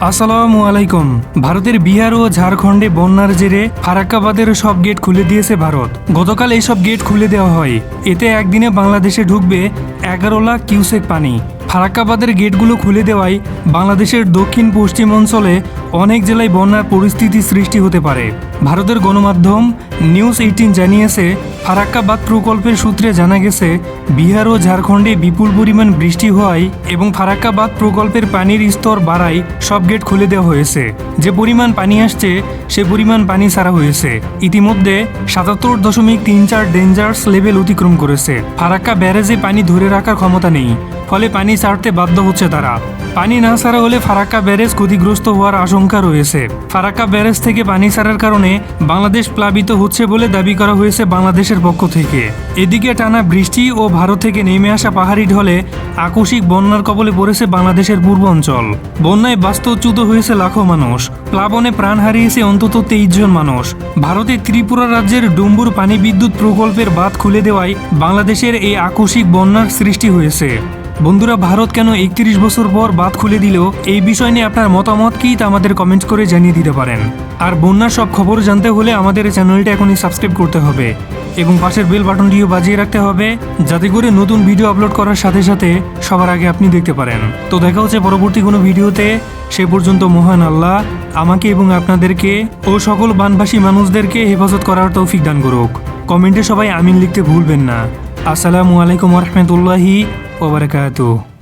আসসালামু আলাইকুম। ভারতের বিহার ও ঝাড়খণ্ডে বন্যার জেরে ফারাক্কাবাদের সব গেট খুলে দিয়েছে ভারত। গতকাল এইসব গেট খুলে দেওয়া হয়। এতে একদিনে বাংলাদেশে ঢুকবে এগারো লাখ কিউসেক পানি। ফারাক্কাবাদের গেটগুলো খুলে দেওয়ায় বাংলাদেশের দক্ষিণ পশ্চিম অঞ্চলে অনেক জেলায় বন্যার পরিস্থিতি সৃষ্টি হতে পারে। ভারতের গণমাধ্যম নিউজ এইটিন জানিয়েছে ফারাক্কাবাদ প্রকল্পের সূত্রে জানা গেছে, বিহার ও ঝাড়খণ্ডে বিপুল পরিমাণ বৃষ্টি হওয়ায় এবং ফারাক্কাবাদ প্রকল্পের পানির স্তর বাড়ায় সব গেট খুলে দেওয়া হয়েছে। যে পরিমাণ পানি আসছে, সে পরিমাণ পানি ছাড়া হয়েছে। ইতিমধ্যে সাতাত্তর দশমিক তিন চার ডেঞ্জার্স লেভেল অতিক্রম করেছে। ফারাক্কা ব্যারেজে পানি ধরে রাখার ক্ষমতা নেই। ফলে পানি ছাড়তে বাধ্য হচ্ছে তারা। পানি না ছাড়া হলে ফারাক্কা ব্যারেজ ক্ষতিগ্রস্ত হওয়ার আশঙ্কা রয়েছে। ফারাক্কা ব্যারেজ থেকে পানি ছাড়ার কারণে বাংলাদেশ প্লাবিত হচ্ছে বলে দাবি করা হয়েছে বাংলাদেশের পক্ষ থেকে। এদিকে টানা বৃষ্টি ও ভারত থেকে নেমে আসা পাহাড়ি ঢলে আকস্মিক বন্যার কবলে পড়েছে বাংলাদেশের পূর্ব অঞ্চল। বন্যায় বাস্তুচ্যুত হয়েছে লাখো মানুষ। প্লাবনে প্রাণ হারিয়েছে অন্তত তেইশ জন মানুষ। ভারতের ত্রিপুরা রাজ্যের ডুম্বুর পানি বিদ্যুৎ প্রকল্পের বাঁধ খুলে দেওয়ায় বাংলাদেশের এই আকস্মিক বন্যার সৃষ্টি হয়েছে। বন্ধুরা, ভারত কেন একত্রিশ বছর পর বাদ খুলে দিল? এই বিষয় নিয়ে আপনার মতামত কি তা আমাদের কমেন্ট করে জানিয়ে দিতে পারেন। আর বন্যার সব খবর জানতে হলে আমাদের চ্যানেলটা এখনই সাবস্ক্রাইব করতে হবে এবং পাশের বেল বাটনটিও বাজিয়ে রাখতে হবে যাতে করে নতুন ভিডিও আপলোড করার সাথে সাথে সবার আগে আপনি দেখতে পারেন। তো দেখা হচ্ছে পরবর্তী কোনো ভিডিওতে সে পর্যন্ত মহান আল্লাহ আমাকে এবং আপনাদেরকে ও সকল বানভাসী মানুষদেরকে হেফাজত করার তৌফিক দান করুক। কমেন্টে সবাই আমিন লিখতে ভুলবেন না। আসসালামু আলাইকুম রহমতুল্লাহি wabarakatuh.